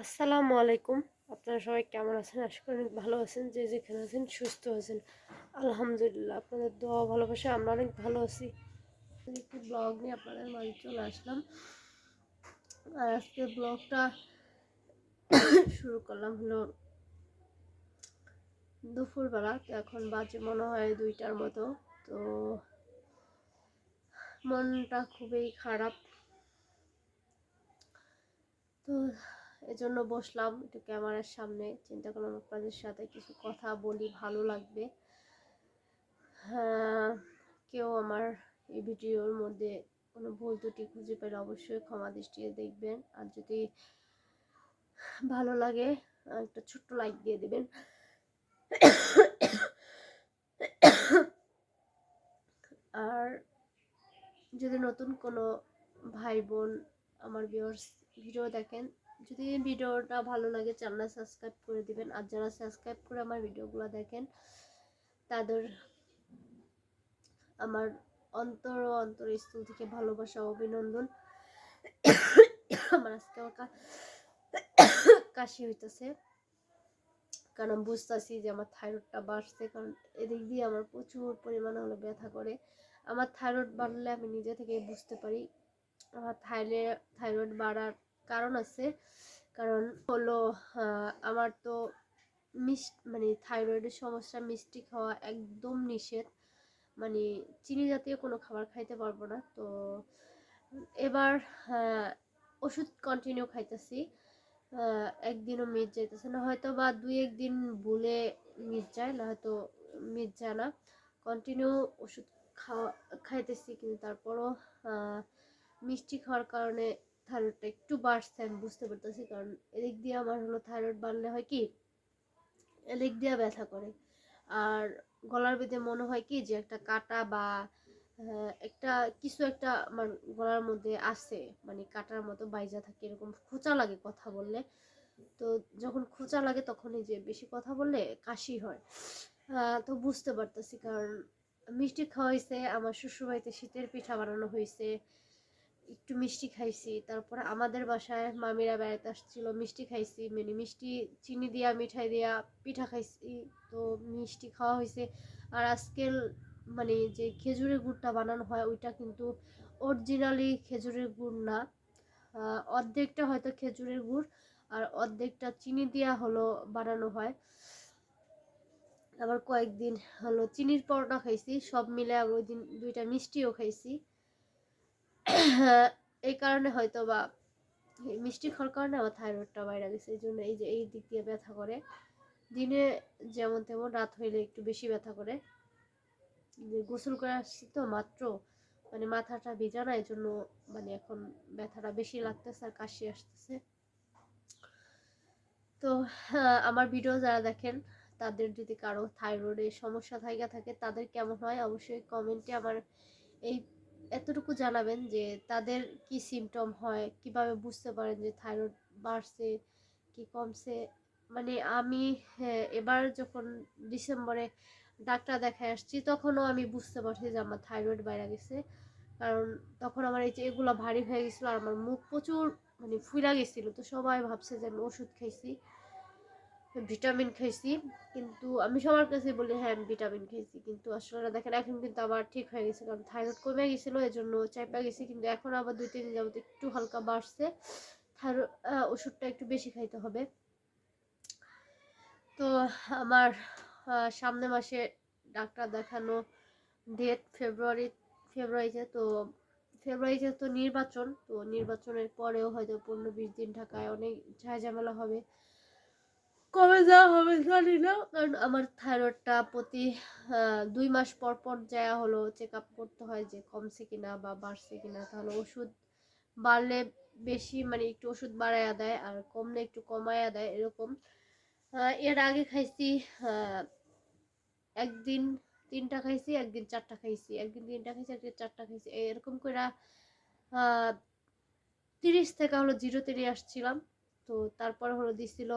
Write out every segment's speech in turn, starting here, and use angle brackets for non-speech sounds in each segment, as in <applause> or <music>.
আসসালামু আলাইকুম। আপনারা সবাই কেমন আছেন? আশা করি অনেক ভালো আছেন। যে যেখানে আছেন, সুস্থ আছেন। আলহামদুলিল্লাহ, আপনাদের দোয়া ভালোবাসা, আমরা অনেক ভালো আছি। একটি ব্লগ নিয়ে আপনাদের মাঝে চলে আসলাম। আর আজকে ব্লগটা <coughs> শুরু করলাম হলো দুপুরবেলা। এখন বাজে মনে হয় দুইটার মতো। তো মনটা খুবই খারাপ। তো এজন্য বসলাম একটু ক্যামেরার সামনে চিন্তা করলাম আপনাদের সাথে কিছু কথা বলি ভালো লাগবে। হ্যাঁ, কেউ আমার এই ভিডিওর মধ্যে কোনো ভুল ত্রুটি খুঁজে পেলে অবশ্যই ক্ষমা দৃষ্টিতে দেখবেন। আর যদি ভালো লাগে একটা ছোট্ট লাইক দিয়ে দেবেন। আর যদি নতুন কোনো ভাই বোন আমার ভিউয়ার্স ভিডিও দেখেন যদি ভিডিওটা ভালো লাগে চ্যানেল সাবস্ক্রাইব করে দিবেন। আর যারা সাবস্ক্রাইব করে আমার ভিডিওগুলো দেখেন, তাদের আমার অন্তর ও অন্তরস্থল থেকে ভালোবাসা অভিনন্দন। আমার আজকে আমার কাশি হইতেছে। কারণ বুঝতেছি যে আমার থাইরয়েডটা বাড়ছে, কারণ এদিক দিয়ে আমার প্রচুর পরিমাণে হলো ব্যথা করে। আমার থাইরয়েড বাড়লে আমি নিজে থেকে বুঝতে পারি। আমার থাইরয়েড থাইরয়েড বাড়ার কারণ আছে। কারণ হলো আমার তো মিস মানে থাইরয়েডের সমস্যা, মিষ্টি খাওয়া একদম নিষেধ। মানে চিনি জাতীয় কোনো খাবার খাইতে পারব না। তো এবার ওষুধ কন্টিনিউ খাইতেছি। একদিনও মিস যাইতেছে না। হয়তো বা দুই একদিন ভুলে মিস যায় না হয়তো মিস যায় না। কন্টিনিউ ওষুধ খাওয়া, খাইতেছি, কিন্তু তারপরও মিষ্টি খাওয়ার কারণে থাইরয়েডটা একটু বাড়ছে, আমি বুঝতে পারতেছি। কারণ এদিক দিয়ে আমার হলো থাইরয়েড বাড়লে হয় কি, এদিক দিয়ে ব্যথা করে। আর গলার বেঁধে মনে হয় কি যে একটা কাটা বা একটা কিছু একটা আমার গলার মধ্যে আছে মানে কাটার মতো বাইজা থাকে, এরকম খোঁচা লাগে কথা বললে। তো যখন খোঁচা লাগে তখনই যে বেশি কথা বললে কাশি হয়। তো বুঝতে পারতেছি, কারণ মিষ্টি খাওয়াইছে, আমার শ্বশুরবাড়িতে শীতের পিঠা বানানো হয়েছে একটু মিষ্টি খাইছি। তারপরে আমাদের বাসায় মামিরা বেড়াতে আসছিল, মিষ্টি খাইছি মানে মিষ্টি চিনি দিয়া, মিঠাই দিয়া পিঠা খাইছি। তো মিষ্টি খাওয়া হয়েছে আর আজকের মানে যে খেজুরের গুড়টা বানানো হয়, ওইটা কিন্তু অরিজিনালি খেজুরের গুড় না। অর্ধেকটা হয়তো খেজুরের গুড়, আর অর্ধেকটা চিনি দিয়া হলো বানানো হয়। আবার কয়েকদিন হলো চিনির পরোটা খাইছি, সব মিলে ওই দিন দুইটা মিষ্টিও খাইছি। এই কারণে হয়তো বা মিষ্টি খাওয়ার কারণে আমার থাইরয়েডটা বাইরে গেছে, এই জন্য এই যে এই দিক দিয়ে ব্যথা করে। দিনে যেমন তেমন রাত হইলে একটু বেশি ব্যথা করে। গোসল করে আসছি তো মাত্র মানে মাথাটা ভিজা না এই জন্য মানে এখন ব্যথাটা বেশি লাগতেছে আর কাশি আসতেছে। তো আমার ভিডিও যারা দেখেন, তাদের যদি কারও থাইরয়েডের সমস্যা থাকা থাকে, তাদের কেমন হয় অবশ্যই কমেন্টে আমার এই এতটুকু জানাবেন যে তাদের কি সিমটম হয় কীভাবে বুঝতে পারেন যে থাইরয়েড বাড়ছে কি কমছে? মানে আমি হ্যাঁ, এবার যখন ডিসেম্বরে ডাক্তার দেখায় আসছি তখনও আমি বুঝতে পারছি যে আমার থাইরয়েড বাইরে গেছে। কারণ তখন আমার এই যে এগুলো ভারী হয়ে গেছিল আর আমার মুখ প্রচুর মানে ফুলা গেছিল। তো সবাই ভাবছে যে আমি ওষুধ খাইছি। ভিটামিন খাইছি, কিন্তু আমি সবার কাছে বলি হ্যাঁ আমি ভিটামিন খাইছি, কিন্তু আসলে দেখেন, এখন কিন্তু আবার ঠিক হয়ে গেছে, কারণ থাইরয়েড কমে গেছিল এই জন্য চাইপা গেছি, কিন্তু এখন আবার দুই, তিন দিন যাবত একটু হালকা বাড়ছে, থাইরয়েড ওষুধটা একটু বেশি খাইতে হবে। তো আমার সামনে মাসে ডাক্তার দেখানো ডেট ফেব্রুয়ারি ফেব্রুয়ারিতে তো ফেব্রুয়ারিতে তো নির্বাচন, তো নির্বাচনের পরেও হয়তো পনেরো, বিশ দিন ঢাকায় অনেক ঝামেলা হবে কবে যাওয়া হবে জানি না। কারণ আমার থাইরয়েডটা প্রতি দুই মাস পর পর যাওয়া হলো চেক আপ করতে হয় যে কমছে কিনা বা বাড়ছে কিনা, তাহলে ওষুধ বাড়লে বেশি মানে একটু ওষুধ বাড়াইয়া দেয় আর কমলে একটু কমাইয়া দেয় এরকম। এর আগে খাইছি একদিন তিনটা খাইছি, একদিন চারটা খাইছি, একদিন তিনটা খাইছি, একদিন চারটা খাইছি এরকম করে তিরিশ থেকে হলো জিরোতে নিয়ে আসছিলাম। তো তারপর হলো দিছিল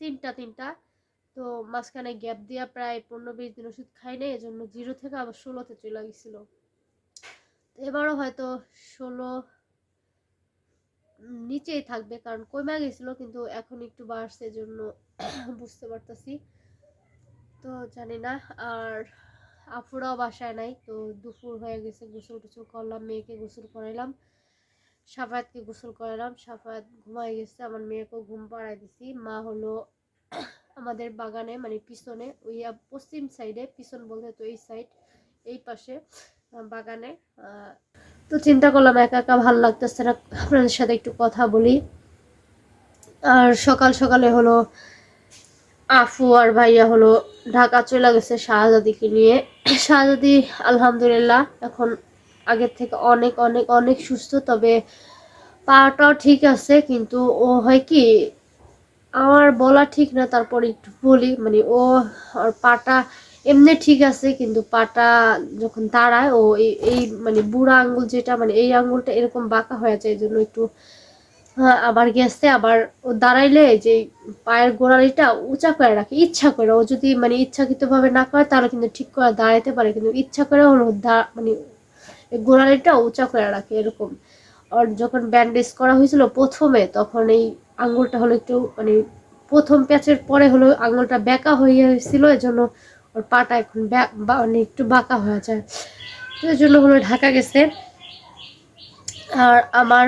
তিনটা তিনটা। তো মাঝখানে গ্যাপ দিয়া প্রায় পনেরো, বিশ দিন ওষুধ খাই নাই, এজন্য জিরো থেকে আবার ষোলোতে চলে গেছিল। এবারও হয়তো ষোলো নিচেই থাকবে, কারণ কমে গেছিল, কিন্তু এখন একটু বাড়ছে জন্য <coughs> বুঝতে পারতেছি। তো জানি না, আর আফুরাও বাসায় নাই, তো দুপুর হয়ে গেছে গোসল টুসল করলাম, মেয়েকে গোসল করাইলাম। সাফায়াতকে গোসল করালাম, সাফায়াত ঘুমাই গেছে, আমার মেয়েকেও ঘুম পাড়াই দিছি। মা হলো আমাদের বাগানে মানে পিছনে, ওই পশ্চিম সাইডে পিছন বলতে তো এই সাইড এই পাশে বাগানে তো চিন্তা করলাম একা একা ভালো লাগতেছে না, আপনাদের সাথে একটু কথা বলি। আর সকাল সকালে হলো আফু আর ভাইয়া হলো ঢাকা চলে গেছে শাহজাদিকে নিয়ে। শাহজাদি, আলহামদুলিল্লাহ, এখন আগের থেকে অনেক অনেক অনেক সুস্থ তবে পাটাও ঠিক আছে কিন্তু ও হয় কি আমার বলা ঠিক না তারপর একটু বলি মানে ও আর পাটা এমনি ঠিক আছে কিন্তু পাটা যখন দাঁড়ায় ও এই মানে বুড়া আঙ্গুল যেটা মানে এই আঙ্গুলটা এরকম বাঁকা হয়ে যায় এই জন্য একটু হ্যাঁ, আবার গেছে আবার ও দাঁড়াইলে যে পায়ের গোড়ালিটা উঁচা করে রাখে ইচ্ছা করে ও যদি মানে ইচ্ছাকৃতভাবে না করে তাহলে কিন্তু ঠিক করে দাঁড়াইতে পারে কিন্তু ইচ্ছা করে দা- মানে গোড়ালিটা উঁচা করে রাখে, এরকম। আর যখন ব্যান্ডেজ করা হয়েছিল প্রথমে, তখন এই আঙুলটা হলো একটু মানে প্রথম প্যাচের পরে হলো আঙুলটা বেঁকা হয়ে গেছিল এজন্য ওর পাটা এখন মানে একটু বাঁকা হয়ে যায়। তো এই জন্য হলো ঢাকা গেছে। আর আমার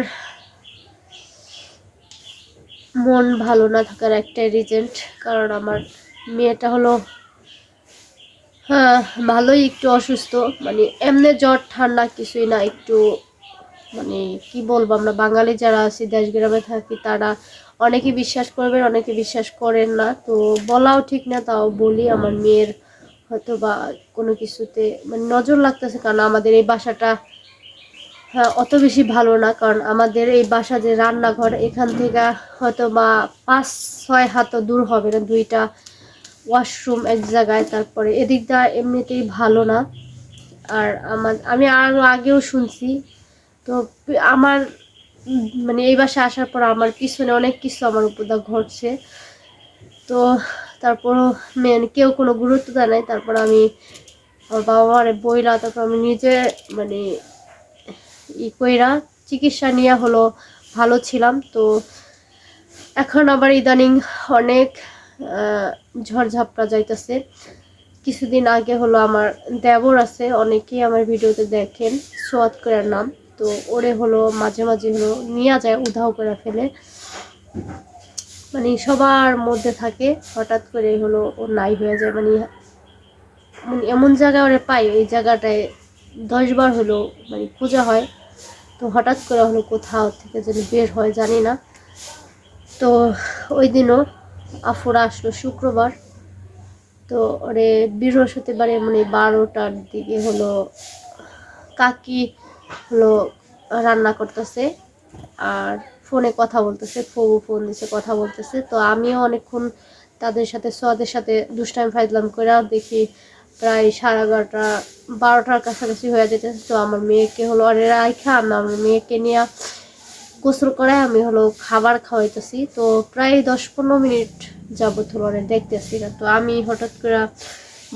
মন ভালো না থাকার একটাই রিজেন্ট কারণ আমার মেয়েটা হলো ভালোই একটু অসুস্থ। মানে এমনি জ্বর, ঠান্ডা কিছুই না, একটু মানে কি বলব, আমরা বাঙালি যারা আছি দেশ গ্রামে থাকি, তারা অনেকে বিশ্বাস করবেন, অনেকে বিশ্বাস করেন না। তো বলাও ঠিক না, তাও বলি, আমার মেয়ের হয়তো বা কোনো কিছুতে মানে নজর লাগতেছে, কারণ আমাদের এই বাসাটা হ্যাঁ অত বেশি ভালো না, কারণ আমাদের এই বাসা যে রান্নাঘর, এখান থেকে হয়তো বা পাঁচ, ছয় হাত দূর হবে না, দুইটা ওয়াশরুম এক জায়গায়, তারপরে এদিকটা এমনিতেই ভালো না। আর আমার, আমি আরও আগেও শুনছি, তো আমার মানে এই বাসায় আসার পর আমার পিছনে অনেক কিছু আমার উপর দিয়ে ঘটছে। তো তারপর মেন কেউ কোনো গুরুত্ব দেয় নাই, তারপর আমি আমার বাবা মারে বইলা, তারপর আমি নিজে মানে ই কইরা চিকিৎসা নিয়ে হলো, ভালো ছিলাম। তো এখন আবার ইদানিং অনেক ঝড়ঝাপটা যাইতেছে। কিছুদিন আগে হলো আমার দেবর আছে, অনেকেই আমার ভিডিওতে দেখেন, সোয়াদ করার নাম। তো ওরে হলো মাঝে মাঝে হলো নিয়ে যায়, উধাও করে ফেলে। মানে সবার মধ্যে থাকে, হঠাৎ করে হলো ও নাই হয়ে যায়। মানে মানে এমন জায়গায় ওরে পাই ওই জায়গাটায় দশবার হলো মানে পূজা হয়। তো হঠাৎ করে হলো কোথাও থেকে যেন বের হয়, জানি না। তো ওই দিনও আফুরা আসলো শুক্রবার। তো ওরে বৃহস্পতিবারে মানে বারোটার দিকে হলো কাকি হলো রান্না করতেছে আর ফোনে কথা বলতেছে ফবু ফোন দিছে, কথা বলতেছে। তো আমিও অনেকক্ষণ তাদের সাথে সোয়াদের সাথে দুষ্টাইম ফাইজলাম করে দেখি প্রায় সাড়ে এগারোটা, বারোটার কাছাকাছি হয়ে যেতেছে তো আমার মেয়েকে হলো আরে রাইখা আমি আমার মেয়েকে নিয়ে গোসল করে আমি হলো খাবার খাওয়াইতেছি। তো প্রায় দশ পনেরো মিনিট যাবত হলো অনেক দেখতেছি না। তো আমি হঠাৎ করে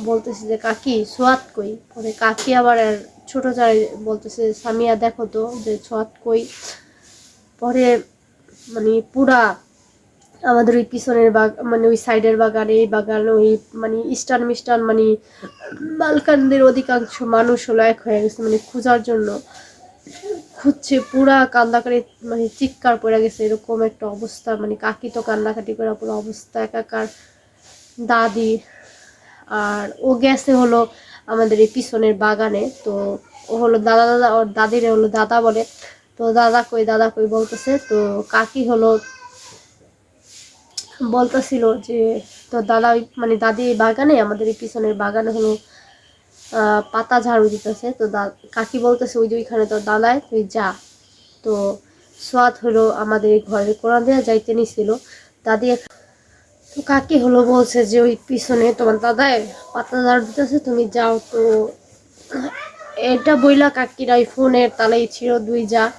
বলতেছি যে, কাকি সোয়াদ কই? পরে কাকি আবার ছোট যাই বলতেছে, সামিয়া, দেখো তো যে সোয়াদ কই? পরে মানে পুরা আমাদের ওই পিছনের বাগ মানে ওই সাইডের বাগান, এই বাগান, ওই মানে ইস্টার্ন মিস্টার্ন মানে বালকানদের অধিকাংশ মানুষ হলো এক হয়ে গেছে মানে খোঁজার জন্য। খুঁজছে পুরা কান্দাকারি মানে চিৎকার পড়ে গেছে, এরকম একটা অবস্থা মানে কাকি তো কান্নাকাটি করে, পুরো অবস্থা একাকার, দাদি। আর ও গেছে হলো আমাদের এই পিছনের বাগানে, তো ও হলো দাদা দাদা, ওর দাদিরে হলো দাদা বলে, তো দাদা কই দাদা কই বলতেছে, তো কাকি হলো বলতেছিল যে তো দাদা মানে দাদি বাগানে, আমাদের এই পিছনের বাগানে হলো পাতা ঝাড়ু দিতেছে। তো দা- কাকি বলতেছে, ওই যে ওইখানে তো দাদায় তুই যা। তো সোয়াদ হলো আমাদের ঘরের কোরআন দেওয়া যাইতে নিছিল। দাদি তো কাকি হলো বলছে যে, ওই পিছনে তোমার দাদায় পাতা ঝাড়ু দিতেছে, তুমি যাও। তো এটা বইলা কাকিরা ওই ফোনের তালেই ছিল, দুই যা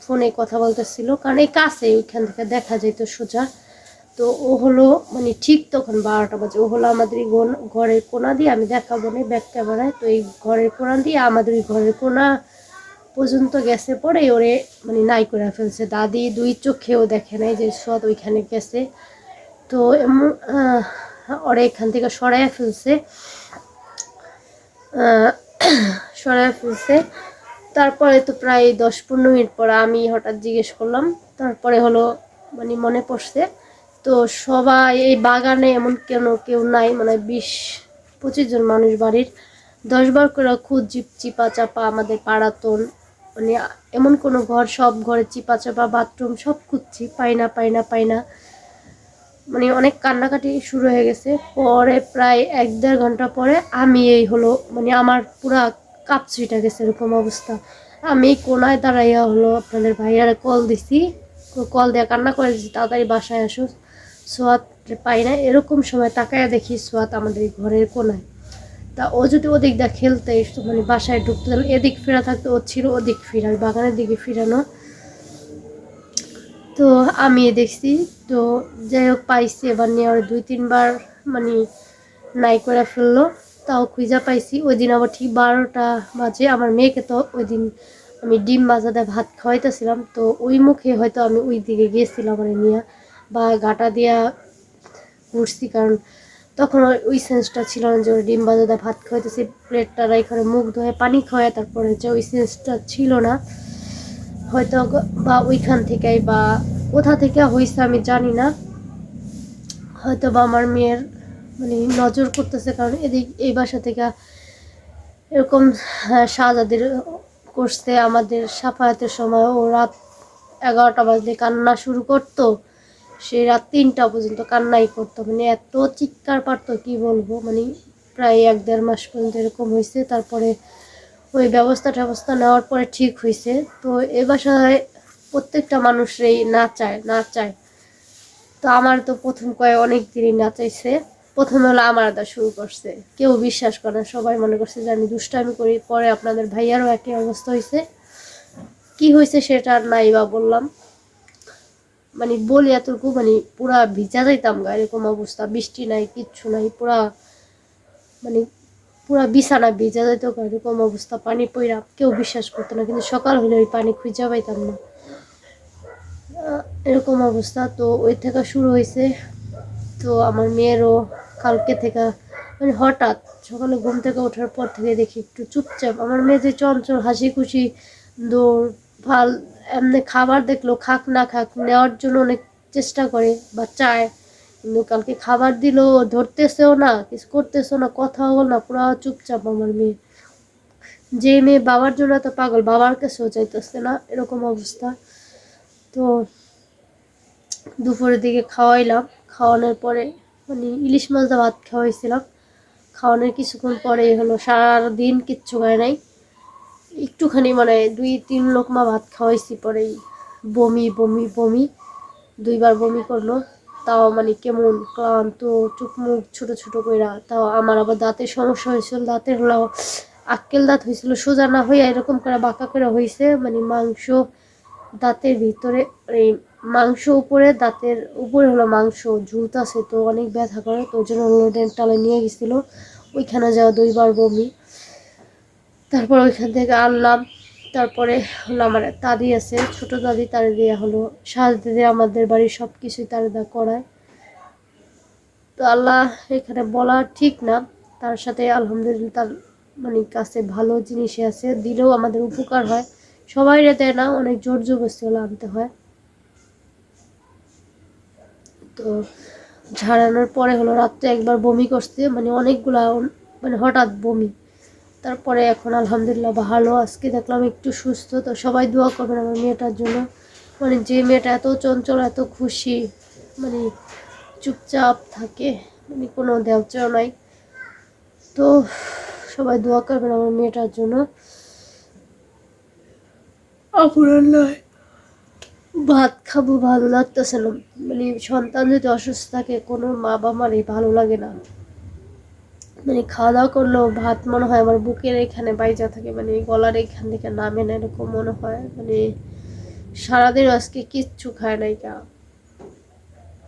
ফোনে কথা বলতেছিল। কারণ এই কাছে ওইখান থেকে দেখা যেত সোজা। তো ও হলো মানে ঠিক তখন বারোটা বাজে। ও হলো আমাদের ঘরের কোনা দিয়ে আমি দেখাবো না ব্যাক ক্যামেরায়। তো এই ঘরের কোনা দিয়ে আমাদের ওই ঘরের কোনা পর্যন্ত গেছে পরে ওরে মানে নাই করে ফেলছে। দাদি দুই চোখেও দেখে নাই যে সোয়াদ ওইখানে গেছে। তো এমন ওরে এখান থেকে সরাইয়া ফেলছে। সরাইয়া ফেলছে। তারপরে তো প্রায় দশ পনেরো মিনিট পরে আমি হঠাৎ জিজ্ঞেস করলাম। তারপরে হলো মানে মনে পড়ছে তো সবাই এই বাগানে এমন কেন কেউ নাই? মানে বিশ, পঁচিশ জন মানুষ বাড়ির। দশ বার করে খুদ জিপ চিপা চাপা আমাদের পাড়াতন মানে এমন কোনো ঘর, সব ঘরে চিপা চাপা বাথরুম, সব খুঁজছি। পাই না পাই না পাই না। মানে অনেক কান্নাকাটি শুরু হয়ে গেছে। পরে প্রায় এক দেড় ঘণ্টা পরে আমি এই হলো মানে আমার পুরা কাপ ছুটে গেছে এরকম অবস্থা। আমি কোনায় দাঁড়াইয়া হলো, আপনাদের ভাইয়ারে কল দিছি। কল দেওয়া কান্না করে তাড়াতাড়ি বাসায় আসো সোয়াত পাই না, এরকম সময় তাকায়া দেখি সোয়াত আমাদের ঘরের কোনায়। তা ও যদি ওদিক দিয়ে খেলতে মানে বাসায় ঢুকতে, তাহলে এদিক ফেরা থাকতো, ও ছিল ওদিক ফিরা বাগানের দিকে ফেরানো। তো আমি দেখছি, তো যাই হোক পাইছি, এবার নিয়ে আর দুই তিনবার মানে নাই করে ফেলল। তাও খুঁজা পাইছি, ওই দিন আবার ঠিক বারোটা বাজে, আমার মেয়েকে তো ওই দিন আমি ডিম বাজাতে ভাত খাওয়াইতেছিলাম, তো ওই মুখে হয়তো আমি ওই দিকে গিয়েছিলাম মানে নিয়ে। বা গাটা দিয়া ঘুরছি কারণ তখন ওই- সেন্সটা ছিল না যে ডিম বাজাতে ভাত খাওয়াইতেছি। প্লেটটা এখানে মুখ ধুয়ে পানি খাওয়ায় তারপরে হচ্ছে ওই সেন্সটা ছিল না। হয়তো বা ওইখান থেকেই বা কোথা থেকে হয়েছে আমি জানি না। হয়তো বা আমার মেয়ের মানে নজর করতেছে কারণ এদিক এই বাসা থেকে এরকম হ্যাঁ, শাহজাদের করছে। আমাদের সাফায়াতের সময় ও রাত এগারোটা বাজলে কান্না শুরু করতো। সে রাত তিনটা পর্যন্ত কান্নাই করতো। মানে এত চিৎকার পারতো, কি বলব? মানে প্রায় এক দেড় মাস পর্যন্ত এরকম হয়েছে। তারপরে ওই ব্যবস্থা ট্যবস্থা নেওয়ার পরে ঠিক হয়েছে। তো এ বাসায় প্রত্যেকটা মানুষরাই না চায় না চায়। তো আমার তো প্রথম কয়ে অনেক দিনই না চাইছে। প্রথমে হলো আমার আদা শুরু করছে। কেউ বিশ্বাস করে না, সবাই মনে করছে যে আমি দুষ্টামি করি। পরে আপনাদের ভাইয়ারও একই অবস্থা হয়েছে। কি হয়েছে সেটা আর নাই বা বললাম। মানে বলি এতটুকু মানে পুরা ভিজা যাইতাম গা, এরকম অবস্থা। বৃষ্টি নাই, কিচ্ছু নাই, পুরা মানে পুরা বিছানা ভিজা যাইতো এরকম অবস্থা, পানি পইরা কেউ বিশ্বাস করতো না, কিন্তু সকাল হলে ওই পানি খুঁজা পাইতাম না। এরকম অবস্থা। তো ওই থেকে শুরু হয়েছে তো আমার মেয়েরও কালকে থেকে মানে হঠাৎ সকালে ঘুম থেকে ওঠার পর থেকে দেখি একটু চুপচাপ। আমার মেয়ে যে চঞ্চল হাসি খুশি দৌড়, ভালো এমনি খাবার দেখল, খাক না খাক, নেওয়ার জন্য অনেক চেষ্টা করে বা চায় কিন্তু কালকে খাবার দিলো, ধরতেছেও না, কিছু করতেছেও না কথাও বল না, পুরো চুপচাপ আমার মেয়ে। যে মেয়ে বাবার জন্য তো পাগল, বাবার কাছেও চাইতেছে না, এরকম অবস্থা। তো দুপুরের দিকে খাওয়াইলাম, খাওয়ানোর পরে মানে ইলিশ মাছ ভাত খাওয়াইছিলাম। খাওয়ানোর কিছুক্ষণ পরে হলো সারাদিন কিচ্ছু খায় নাই। একটুখানি মানে দুই, তিন লোকমা ভাত খাওয়াইছি, পরেই বমি বমি বমি, দুইবার বমি করল। তাও মানে কেমন ক্লান্ত চোখ মুখ ছোটো ছোটো কইরা। তাও আমার আবার দাঁতের সমস্যা হয়েছিল, দাঁতের হলো আক্কেল দাঁত হয়েছিল, সোজা না হইয়া এরকম করে বাঁকা করে হয়েছে মানে মাংস দাঁতের ভিতরে এই মাংস উপরে, দাঁতের উপরে হলো মাংস ঝুলতাছে, তো অনেক ব্যথা করে, তো ওই জন্য হলো ডেন্টালে নিয়ে গেছিল। ওইখানে যাওয়া দুইবার বমি। তারপর ওইখান থেকে আনলাম। তারপরে হলো আমার দাদি আছে, ছোট দাদি, তার দিয়ে হলো সাজ দিদি আমাদের বাড়ির সব কিছুই তার দা করায়। তো আল্লাহ এখানে বলা ঠিক না, তার সাথে আলহামদুলিল্লাহ তার মানে কাছে ভালো জিনিসই আছে, দিলেও আমাদের উপকার হয়। সবাই দেয় না, অনেক জোর জবস্তি হলে আনতে হয়। তো ঝাড়ানোর পরে হলো রাত্রে একবার বমি করছে মানে অনেকগুলা মানে হঠাৎ বমি। তারপরে এখন আলহামদুলিল্লাহ ভালো আজকে দেখলাম একটু সুস্থ তো সবাই দোয়া করবেন আমার মেয়েটার জন্য। মানে যে মেয়েটা এত চঞ্চল এত খুশি মানে চুপচাপ থাকে মানে কোনো দেওচাও নাই। তো সবাই দোয়া করবেন আমার মেয়েটার জন্য। আপনার নয় ভাত খাব ভালো লাগতেছে না। মানে সন্তান যদি অসুস্থ থাকে কোনো মা বাবারই ভালো লাগে না। মানে খাওয়া দাওয়া করলেও ভাত মনে হয় আমার বুকের এখানে বাইজা থাকে মানে গলার এখান থেকে নামে না এরকম মনে হয়। মানে সারাদিন আজকে কিচ্ছু খায় নাই কা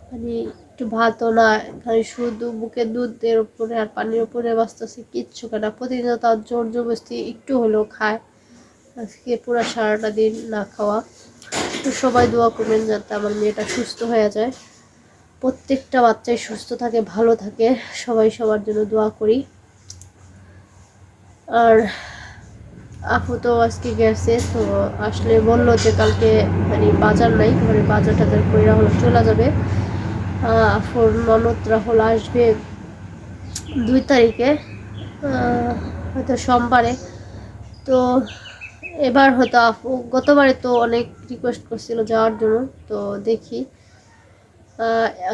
মানে একটু ভাতও না, খালি শুধু বুকে দুধের উপরে আর পানির উপরে বাঁচতেছে, কিচ্ছু খায় না। প্রতিদিন তার জোর জবস্তি একটু হলেও খায়। আজকে পুরো সারাটা দিন না খাওয়া। তো সবাই দোয়া করবেন যাতে আমার মেয়েটা সুস্থ হয়ে যায়। প্রত্যেকটা বাচ্চাই সুস্থ থাকে, ভালো থাকে। সবাই সবার জন্য দোয়া করি। আর আপু তো আজকে গেছে, তো আসলে বলল যে কালকে মানে বাজার নাই ঘরে বাজার টাজার করে রাহুল চলে যাবে। আফুর ননদ রাহুল আসবে দুই তারিখে হয়তো সোমবারে। তো এবার হয়তো আপু, গতবারে তো অনেক রিকোয়েস্ট করছিল যাওয়ার জন্য, তো দেখি।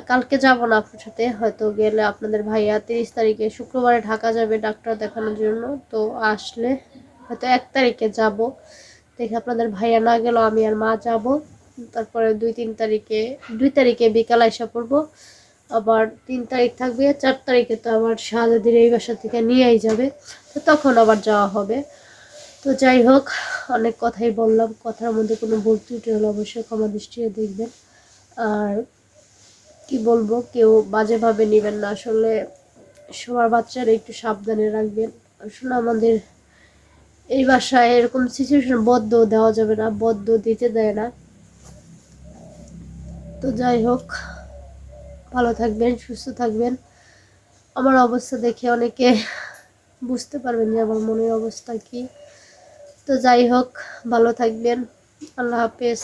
কালকে যাব না আপুর সাথে। হয়তো গেলে আপনাদের ভাইয়া তিরিশ তারিখে শুক্রবারে ঢাকা যাবে ডাক্তার দেখানোর জন্য। তো আসলে হয়তো এক তারিখে যাব। দেখি আপনাদের ভাইয়া না গেলেও আমি আর মা যাব। তারপরে দুই, তিন তারিখে, দুই তারিখে বিকাল এসে পড়ব। আবার তিন তারিখ থাকবে, চার তারিখে তো আবার শাহজাদির এই বাসা থেকে নিয়েই যাবে। তো তখন আবার যাওয়া হবে। তো যাই হোক, অনেক কথাই বললাম। কথার মধ্যে কোনো ভুল ত্রুটি হলে অবশ্যই ক্ষমা দৃষ্টিতে দেখবেন। আর কি বলব, কেউ বাজেভাবে নেবেন না। আসলে সবার বাচ্চারা একটু সাবধানে রাখবেন। আসলে আমাদের এই বাসায় এরকম সিচুয়েশন বদ্ধ দেওয়া যাবে না বদ্ধ দিতে দেয় না। তো যাই হোক, ভালো থাকবেন, সুস্থ থাকবেন। আমার অবস্থা দেখে অনেকে বুঝতে পারবেন যে আমার মনের অবস্থা কি। তো যাই হোক, ভালো থাকবেন। আল্লাহ হাফেজ।